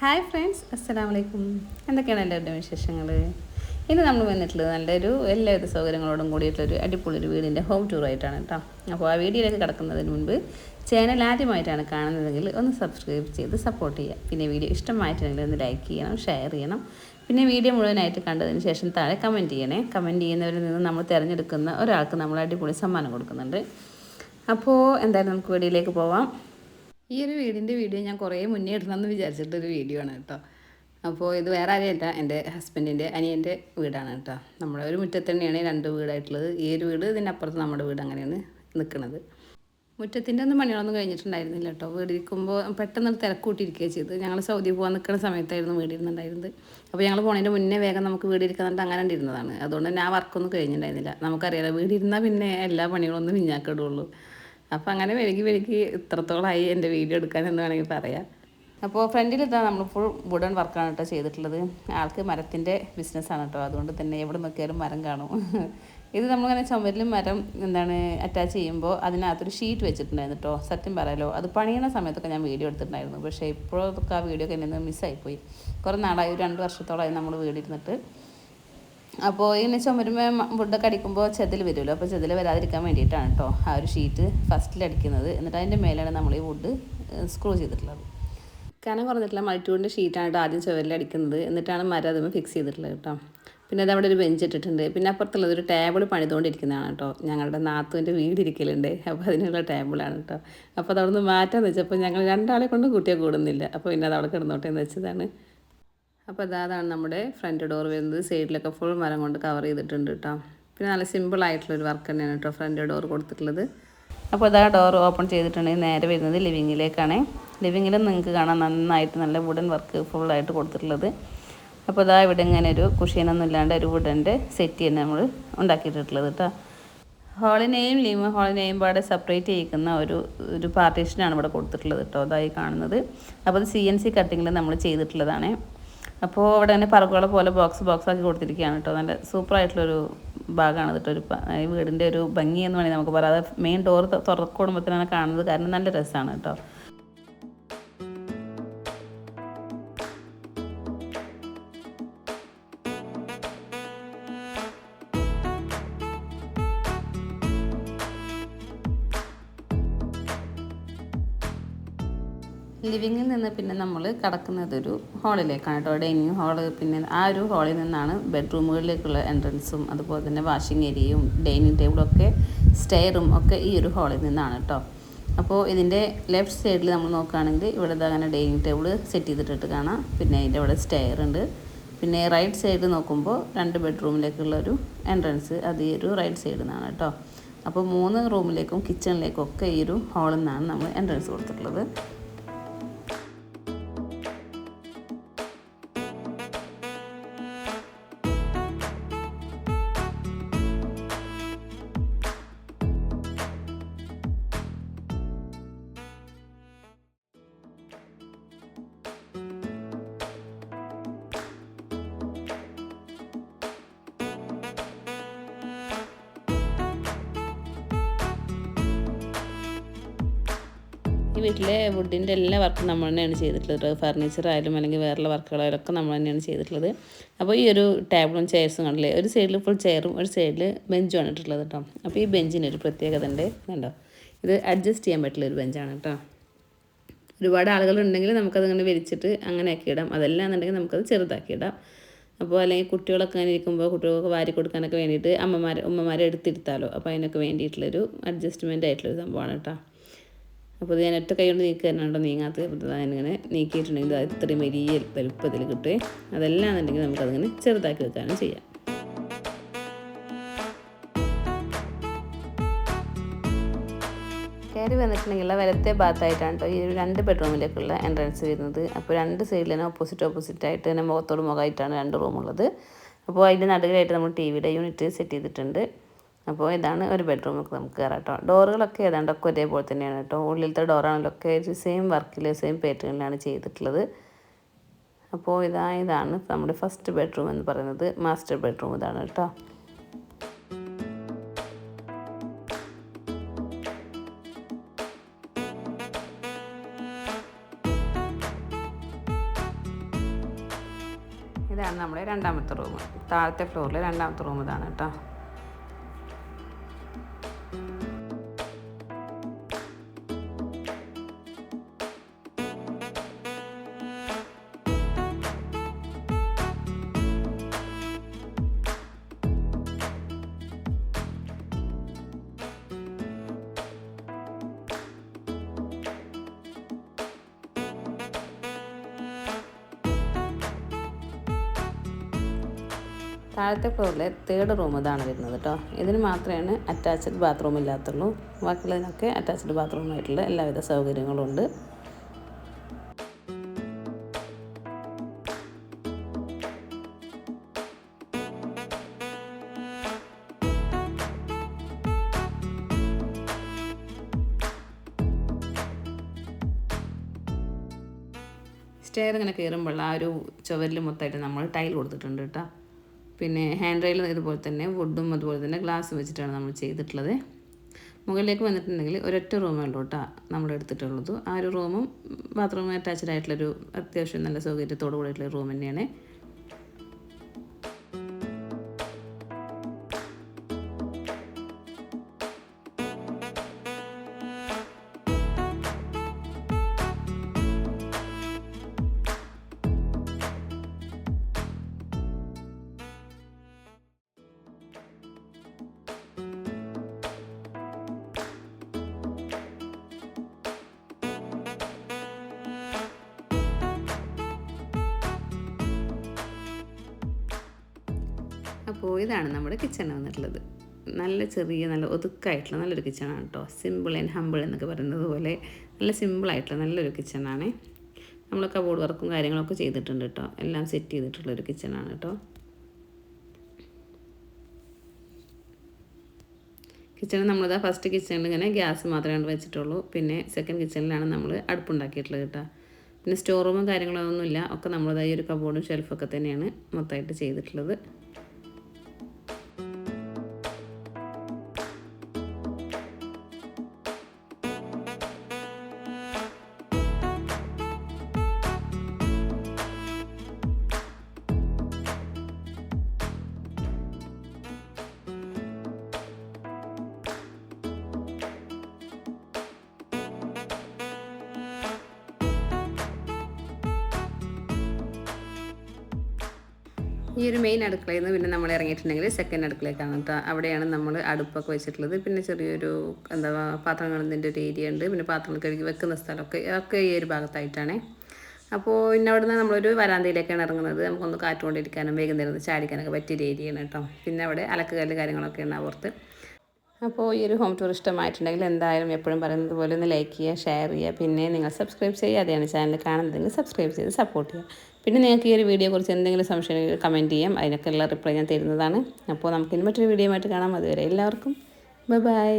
Hi friends അസ്സലാമു വലൈക്കും എന്തൊക്കെയാണ് എല്ലാവരുടെ വിശേഷങ്ങൾ ഇന്ന് നമ്മൾ വന്നിട്ടുള്ളത് നല്ലൊരു എല്ലാവിധ സൗകര്യങ്ങളോടും കൂടിയിട്ടുള്ളൊരു അടിപൊളി ഒരു വീടിന്റെ ഹോം ടൂർ ആയിട്ടാണ് കേട്ടോ. അപ്പോൾ ആ വീഡിയോയിലേക്ക് കിടക്കുന്നതിന് മുൻപ് ചാനൽ ആദ്യമായിട്ടാണ് കാണുന്നതെങ്കിൽ ഒന്ന് സബ്സ്ക്രൈബ് ചെയ്ത് സപ്പോർട്ട് ചെയ്യുക. പിന്നെ വീഡിയോ ഇഷ്ടമായിട്ടുണ്ടെങ്കിൽ ഒന്ന് ലൈക്ക് ചെയ്യണം ഷെയർ ചെയ്യണം. പിന്നെ വീഡിയോ മുഴുവനായിട്ട് കണ്ടതിന് ശേഷം താഴെ കമന്റ് ചെയ്യണേ. കമന്റ് ചെയ്യുന്നവരിൽ നിന്ന് നമ്മൾ തിരഞ്ഞെടുക്കുന്ന ഒരാൾക്ക് നമ്മൾ അടിപൊളി സമ്മാനം കൊടുക്കുന്നുണ്ട്. അപ്പോൾ എന്തായാലും നമുക്ക് വീഡിയോയിലേക്ക് പോവാം. ഈ ഒരു വീടിന്റെ വീഡിയോ ഞാൻ കുറേ മുന്നേ ഇടണമെന്ന് വിചാരിച്ചിട്ടൊരു വീഡിയോ ആണ് കേട്ടോ. അപ്പോൾ ഇത് വേറെ ആരെയല്ല എന്റെ ഹസ്ബൻഡിന്റെ അനിയന്റെ വീടാണ് കേട്ടോ. നമ്മുടെ ഒരു മുറ്റത്ത് തന്നെയാണ് രണ്ട് വീടായിട്ടുള്ളത്. ഈ ഒരു വീട് ഇതിനപ്പുറത്ത് നമ്മുടെ വീട് അങ്ങനെയാണ് നിൽക്കുന്നത്. മുറ്റത്തിന്റെ ഒന്നും പണികളൊന്നും കഴിഞ്ഞിട്ടുണ്ടായിരുന്നില്ല കേട്ടോ. വീടിരിക്കുമ്പോൾ പെട്ടെന്ന് തിരക്കൂട്ടിയിരിക്കുകയാണ് ചെയ്തു ഞങ്ങൾ സൗദി പോകാൻ നിൽക്കുന്ന സമയത്തായിരുന്നു വീടിരുന്നുണ്ടായിരുന്നത്. അപ്പോൾ ഞങ്ങൾ പോണതിന്റെ മുന്നേ വേഗം നമുക്ക് വീടിരിക്കുന്നുണ്ട് അങ്ങനെ ഇരുന്നതാണ്. അതുകൊണ്ട് തന്നെ ആ വർക്കൊന്നും കഴിഞ്ഞിട്ടുണ്ടായിരുന്നില്ല. നമുക്കറിയാലോ വീടിരുന്നാൽ പിന്നെ എല്ലാ പണികളൊന്നും മിഞ്ഞാക്കിടുള്ളൂ. അപ്പോൾ അങ്ങനെ വൈകി വൈകി ഇത്രത്തോളമായി എന്റെ വീഡിയോ എടുക്കാൻ എന്ന് വേണമെങ്കിൽ പറയാം. അപ്പോൾ ഫ്രണ്ടിൽ ഇതാ നമ്മൾ ഫുൾ വുഡൻ വർക്കാണ് കേട്ടോ ചെയ്തിട്ടുള്ളത്. ആൾക്ക് മരത്തിന്റെ ബിസിനസ്സാണ് കേട്ടോ അതുകൊണ്ട് തന്നെ എവിടെ നോക്കിയാലും മരം കാണും. ഇത് നമ്മളിങ്ങനെ ചുമരിലും മരം എന്താണ് അറ്റാച്ച് ചെയ്യുമ്പോൾ അതിനകത്തൊരു ഷീറ്റ് വെച്ചിട്ടുണ്ടായിരുന്നു കേട്ടോ സത്യം പറയാലോ. അത് പണിയണ സമയത്തൊക്കെ ഞാൻ വീഡിയോ എടുത്തിട്ടുണ്ടായിരുന്നു. പക്ഷേ ഇപ്പോഴൊക്കെ ആ വീഡിയോ ഒക്കെ എന്നെ മിസ്സായിപ്പോയി കുറേ നാളായി. ഒരു രണ്ട് വർഷത്തോളമായി നമ്മൾ വീടിരുന്നിട്ട്. അപ്പോൾ ഇങ്ങനെ ചുമരുമ്പോൾ മുണ്ടൊക്കെ അടിക്കുമ്പോൾ ചെതിൽ വരുമല്ലോ അപ്പോൾ ചെതിൽ വരാതിരിക്കാൻ വേണ്ടിയിട്ടാണ് കേട്ടോ ആ ഒരു ഷീറ്റ് ഫസ്റ്റിൽ അടിക്കുന്നത്. എന്നിട്ട് അതിന്റെ മേലാണ് നമ്മൾ ഈ വുഡ് സ്ക്രൂ ചെയ്തിട്ടുള്ളത്. കനം കുറഞ്ഞിട്ടുള്ള മൾട്ടിവുഡിന്റെ ഷീറ്റാണ് കേട്ടോ ആദ്യം ചുവരിൽ അടിക്കുന്നത്. എന്നിട്ടാണ് മരം അതുമ്പോൾ ഫിക്സ് ചെയ്തിട്ടുള്ളത് കേട്ടോ പിന്നെ അത് അവിടെ ഒരു ബെഞ്ച് ഇട്ടിട്ടുണ്ട്. പിന്നെ അപ്പുറത്തുള്ളത് ഒരു ടേബിൾ പണിതുകൊണ്ടിരിക്കുന്നതാണ് കേട്ടോ ഞങ്ങളുടെ നാത്തുവിന്റെ വീടിരിക്കലുണ്ട് അപ്പോൾ അതിനുള്ള ടേബിളാണ് കേട്ടോ അപ്പോൾ അതവിടെ നിന്ന് മാറ്റാന്ന് വെച്ചപ്പോൾ ഞങ്ങൾ രണ്ടാളെ കൊണ്ട് കൂട്ടിയാൽ കൂടുന്നില്ല. അപ്പോൾ പിന്നെ അത് അവിടെ കിടന്നോട്ടെ എന്ന് വെച്ചതാണ്. അപ്പോൾ അതാണ് നമ്മുടെ ഫ്രണ്ട് ഡോർ വരുന്നത്. സൈഡിലൊക്കെ ഫുൾ മരം കൊണ്ട് കവർ ചെയ്തിട്ടുണ്ട് കേട്ടോ പിന്നെ നല്ല സിമ്പിൾ ആയിട്ടുള്ളൊരു വർക്ക് തന്നെയാണ് കേട്ടോ ഫ്രണ്ട് ഡോർ കൊടുത്തിട്ടുള്ളത്. അപ്പോൾ അതാ ഡോർ ഓപ്പൺ ചെയ്തിട്ടുണ്ടെങ്കിൽ നേരെ വരുന്നത് ലിവിങ്ങിലേക്കാണ് ലിവിങ്ങിലും നിങ്ങൾക്ക് കാണാൻ നന്നായിട്ട് നല്ല വുഡൻ വർക്ക് ഫുള്ളായിട്ട് കൊടുത്തിട്ടുള്ളത്. അപ്പോൾ അതാ ഇവിടെ ഇങ്ങനെ ഒരു കുഷീനൊന്നും ഇല്ലാണ്ട് ഒരു വുഡന്റെ സെറ്റ് തന്നെ നമ്മൾ ഉണ്ടാക്കിയിട്ടുള്ളത് കേട്ടോ ഹോളിനെയും ലിവിങ് ഹോളിനെയും പാടെ സെപ്പറേറ്റ് ചെയ്യിക്കുന്ന ഒരു ഒരു പാർട്ടീഷനാണ് ഇവിടെ കൊടുത്തിട്ടുള്ളത് കേട്ടോ അതായി കാണുന്നത്. അപ്പോൾ അത് സി എൻ സി കട്ടിങ്ങിൽ നമ്മൾ ചെയ്തിട്ടുള്ളതാണ്. അപ്പോൾ അവിടെ തന്നെ പറക്കുകളെ പോലെ ബോക്സ് ബോക്സ് ആക്കി കൊടുത്തിരിക്കുകയാണ് കേട്ടോ നല്ല സൂപ്പർ ആയിട്ടുള്ളൊരു ഭാഗമാണ് കേട്ടോ ഒരു വീടിന്റെ ഒരു ഭംഗി എന്ന് വേണമെങ്കിൽ നമുക്ക് പറയാം. അത് മെയിൻ ഡോർ തുറക്കുമ്പോഴത്തേനാണ് കാണുന്നത് കാരണം നല്ല രസമാണ് കേട്ടോ ലിവിങ്ങിൽ നിന്ന് പിന്നെ നമ്മൾ കടക്കുന്നത് ഒരു ഹാളിലേക്കാണ് കേട്ടോ. ഡൈനിങ് ഹാൾ പിന്നെ ആ ഒരു ഹാളിൽ നിന്നാണ് ബെഡ്റൂമുകളിലേക്കുള്ള എൻട്രൻസും അതുപോലെ തന്നെ വാഷിംഗ് ഏരിയയും ഡൈനിങ് ടേബിളും ഒക്കെ സ്റ്റെയറും ഒക്കെ ഈ ഒരു ഹാളിൽ നിന്നാണ് കേട്ടോ. അപ്പോൾ ഇതിന്റെ ലെഫ്റ്റ് സൈഡിൽ നമ്മൾ നോക്കുകയാണെങ്കിൽ ഇവിടെ അങ്ങനെ ഡൈനിങ് ടേബിൾ സെറ്റ് ചെയ്തിട്ടിട്ട് കാണാം. പിന്നെ അതിന്റെ ഇവിടെ സ്റ്റെയർ ഉണ്ട്. പിന്നെ റൈറ്റ് സൈഡ് നോക്കുമ്പോൾ രണ്ട് ബെഡ്റൂമിലേക്കുള്ള ഒരു എൻട്രൻസ് അത് ഈ ഒരു റൈറ്റ് സൈഡിൽ നിന്നാണ് കേട്ടോ. അപ്പോൾ മൂന്ന് റൂമിലേക്കും കിച്ചണിലേക്കും ഒക്കെ ഈ ഒരു ഹാളിൽ നിന്നാണ് നമ്മൾ എൻട്രൻസ് കൊടുത്തിട്ടുള്ളത്. ഈ വീട്ടിലെ വുഡിന്റെ എല്ലാ വർക്കും നമ്മൾ തന്നെയാണ് ചെയ്തിട്ടുള്ളത്. ഫർണിച്ചർ ആയാലും അല്ലെങ്കിൽ വേറെയുള്ള വർക്കുകളായാലും ഒക്കെ നമ്മൾ തന്നെയാണ് ചെയ്തിട്ടുള്ളത്. അപ്പോൾ ഈ ഒരു ടേബിളും ചെയർസും കണ്ടില്ലേ ഒരു സൈഡിൽ ഫുൾ ചെയറും ഒരു സൈഡിൽ ബെഞ്ചും ഇട്ടിട്ടുള്ളത് കേട്ടോ അപ്പോൾ ഈ ബെഞ്ചിന് ഒരു പ്രത്യേകത ഉണ്ട്. കണ്ടോ? ഇത് അഡ്ജസ്റ്റ് ചെയ്യാൻ പറ്റുള്ള ഒരു ബെഞ്ചാണ് കേട്ടോ ഒരുപാട് ആളുകളുണ്ടെങ്കിൽ നമുക്കതിങ്ങനെ വലിച്ചിട്ട് അങ്ങനെയാക്കി ഇടാം. അതല്ല എന്നുണ്ടെങ്കിൽ നമുക്കത് ചെറുതാക്കി ഇടാം. അപ്പോൾ അല്ലെങ്കിൽ കുട്ടികളൊക്കെ അങ്ങനെ ഇരിക്കുമ്പോൾ കുട്ടികൾക്ക് വാരി കൊടുക്കാനൊക്കെ വേണ്ടിയിട്ട് അമ്മമാർ ഉമ്മമാരെ എടുത്തിരുത്താലോ. അപ്പോൾ അതിനൊക്കെ വേണ്ടിയിട്ടുള്ളൊരു അഡ്ജസ്റ്റ്മെന്റ് ആയിട്ടുള്ളൊരു സംഭവമാണ് കേട്ടോ അപ്പോൾ ഞാൻ ഒറ്റ കൈ കൊണ്ട് നീക്കുക തന്നെയാണോ നീങ്ങാത്തത് അപ്പോൾ ഞാനിങ്ങനെ നീക്കിയിട്ടുണ്ടെങ്കിൽ അത് ഇത്രയും വലിയ വലുപ്പത്തിൽ കിട്ടുകയും അതെല്ലാം എന്നുണ്ടെങ്കിൽ നമുക്കതിങ്ങനെ ചെറുതാക്കി വെക്കാനും ചെയ്യാം. കയറി വന്നിട്ടുണ്ടെങ്കിൽ വലത്തെ ഭാഗത്തായിട്ടാണ് ഈ ഒരു രണ്ട് ബെഡ്റൂമിലേക്കുള്ള എൻട്രൻസ് വരുന്നത്. അപ്പോൾ രണ്ട് സൈഡിൽ തന്നെ ഓപ്പോസിറ്റ് ഓപ്പോസിറ്റ് ആയിട്ട് തന്നെ മുഖത്തോട് മുഖമായിട്ടാണ് രണ്ട് റൂമുള്ളത് അപ്പോൾ അതിന്റെ നടുവിലായിട്ട് നമ്മൾ ടി വിയുടെ യൂണിറ്റ് സെറ്റ് ചെയ്തിട്ടുണ്ട്. അപ്പോൾ ഇതാണ് ഒരു ബെഡ്റൂമൊക്കെ നമുക്ക് കയറാം കേട്ടോ. ഡോറുകളൊക്കെ ഏതാണ്ടൊക്കെ ഒരേപോലെ തന്നെയാണ് കേട്ടോ. ഉള്ളിലത്തെ ഡോറാണല്ലൊക്കെ സെയിം വർക്കിൽ സെയിം പാറ്റേണിലാണ് ചെയ്തിട്ടുള്ളത്. അപ്പോൾ ഇതാ ഇതാണ് നമ്മുടെ ഫസ്റ്റ് ബെഡ്റൂം എന്ന് പറയുന്നത്. മാസ്റ്റർ ബെഡ്റൂം ഇതാണ് കേട്ടോ. ഇതാണ് നമ്മുടെ രണ്ടാമത്തെ റൂം താഴത്തെ ഫ്ലോറിലെ രണ്ടാമത്തെ റൂം ഇതാണ് കേട്ടോ. താഴത്തെ ഫ്ലോറിലെ തേർഡ് റൂം ഇതാണ് വരുന്നത് കേട്ടോ. ഇതിന് മാത്രമാണ് അറ്റാച്ച്ഡ് ബാത്റൂം ഇല്ലാത്തുള്ളൂ. ബാക്കിയുള്ളതിനൊക്കെ അറ്റാച്ച്ഡ് ബാത്റൂമായിട്ടുള്ള എല്ലാവിധ സൗകര്യങ്ങളും ഉണ്ട് സ്റ്റെയർ ഇങ്ങനെ കയറുമ്പോൾ ആ ഒരു ചുവരിൽ മൊത്തമായിട്ട് നമ്മൾ ടൈൽ കൊടുത്തിട്ടുണ്ട് കേട്ടോ. പിന്നെ ഹാൻഡ് റെയിൽ ഇതുപോലെ തന്നെ വുഡും അതുപോലെ തന്നെ ഗ്ലാസ് വെച്ചിട്ടാണ് നമ്മൾ ചെയ്തിട്ടുള്ളത്. മുകളിലേക്ക് വന്നിട്ടുണ്ടെങ്കിൽ ഒരൊറ്റ റൂമേ ഉള്ളൂ കേട്ടോ നമ്മൾ എടുത്തിട്ടുള്ളത്. ആ ഒരു റൂമും ബാത്റൂമും അറ്റാച്ച്ഡ് ആയിട്ടുള്ളൊരു അത്യാവശ്യം നല്ല സൗകര്യത്തോടു കൂടിയിട്ടുള്ള റൂം തന്നെയാണ്. അപ്പോൾ ഇതാണ് നമ്മുടെ കിച്ചൺ വന്നിട്ടുള്ളത്. നല്ല ചെറിയ നല്ല ഒതുക്കായിട്ടുള്ള നല്ലൊരു കിച്ചണാണ് കേട്ടോ. സിമ്പിൾ ആൻഡ് ഹമ്പിൾ എന്നൊക്കെ പറയുന്നത് പോലെ നല്ല സിമ്പിളായിട്ടുള്ള നല്ലൊരു കിച്ചണാണ്. നമ്മൾ കബോർഡ് വർക്കും കാര്യങ്ങളൊക്കെ ചെയ്തിട്ടുണ്ട് കേട്ടോ. എല്ലാം സെറ്റ് ചെയ്തിട്ടുള്ളൊരു കിച്ചണാണ് കേട്ടോ. കിച്ചണിൽ നമ്മളിതാ ഫസ്റ്റ് കിച്ചണിൽ ഇങ്ങനെ ഗ്യാസ് മാത്രമേ വെച്ചിട്ടുള്ളൂ. പിന്നെ സെക്കൻഡ് കിച്ചണിലാണ് നമ്മൾ അടുപ്പുണ്ടാക്കിയിട്ടുള്ളത് കേട്ടോ. പിന്നെ സ്റ്റോർ റൂമും കാര്യങ്ങളൊന്നുമില്ല ഒക്കെ നമ്മളിതായി ഒരു കബോർഡും ഷെൽഫൊക്കെ തന്നെയാണ് മൊത്തമായിട്ട് ചെയ്തിട്ടുള്ളത്. ഈ ഒരു മെയിൻ അടുക്കളയിൽ നിന്ന് പിന്നെ നമ്മൾ ഇറങ്ങിയിട്ടുണ്ടെങ്കിൽ സെക്കൻഡ് അടുക്കളയ്ക്കാണ്. കേട്ടോ അവിടെയാണ് നമ്മൾ അടുപ്പൊക്കെ വെച്ചിട്ടുള്ളത്. പിന്നെ ചെറിയൊരു എന്താ പാത്രം കാണുന്നതിന്റെ ഒരു ഏരിയ ഉണ്ട്. പിന്നെ പാത്രങ്ങൾ കഴുകി വെക്കുന്ന സ്ഥലമൊക്കെ ഒക്കെ ഈ ഒരു ഭാഗത്തായിട്ടാണ്. അപ്പോൾ പിന്നെ അവിടെ നിന്ന് നമ്മളൊരു വരാന്തയിലേക്കാണ് ഇറങ്ങുന്നത്. നമുക്കൊന്ന് കാറ്റുകൊണ്ടിരിക്കാനും വൈകുന്നേരം ചാടിക്കാനൊക്കെ പറ്റിയൊരു ഏരിയയാണ് കേട്ടോ. പിന്നെ അവിടെ അലക്കുകല്ല് കാര്യങ്ങളൊക്കെ ഉണ്ട് പുറത്ത് അപ്പോൾ ഈ ഒരു ഹോം ടൂർ ഇഷ്ടമായിട്ടുണ്ടെങ്കിൽ എന്തായാലും എപ്പോഴും പറയുന്നത് പോലെ ഒന്ന് ലൈക്ക് ചെയ്യുക ഷെയർ ചെയ്യുക. പിന്നെ നിങ്ങൾ സബ്സ്ക്രൈബ് ചെയ്യുക അതെയാണ് ചാനൽ കാണുന്നതെങ്കിൽ സബ്സ്ക്രൈബ് ചെയ്ത് സപ്പോർട്ട് ചെയ്യുക. പിന്നെ നിങ്ങൾക്ക് ഈ ഒരു വീഡിയോ കുറിച്ച് എന്തെങ്കിലും സംശയം കമന്റ് ചെയ്യാം. അതിനൊക്കെ ഉള്ള റിപ്ലൈ ഞാൻ തരുന്നതാണ്. അപ്പോൾ നമുക്കിനി മറ്റൊരു വീഡിയോ ആയിട്ട് കാണാം. അതുവരെ എല്ലാവർക്കും ബൈ ബൈ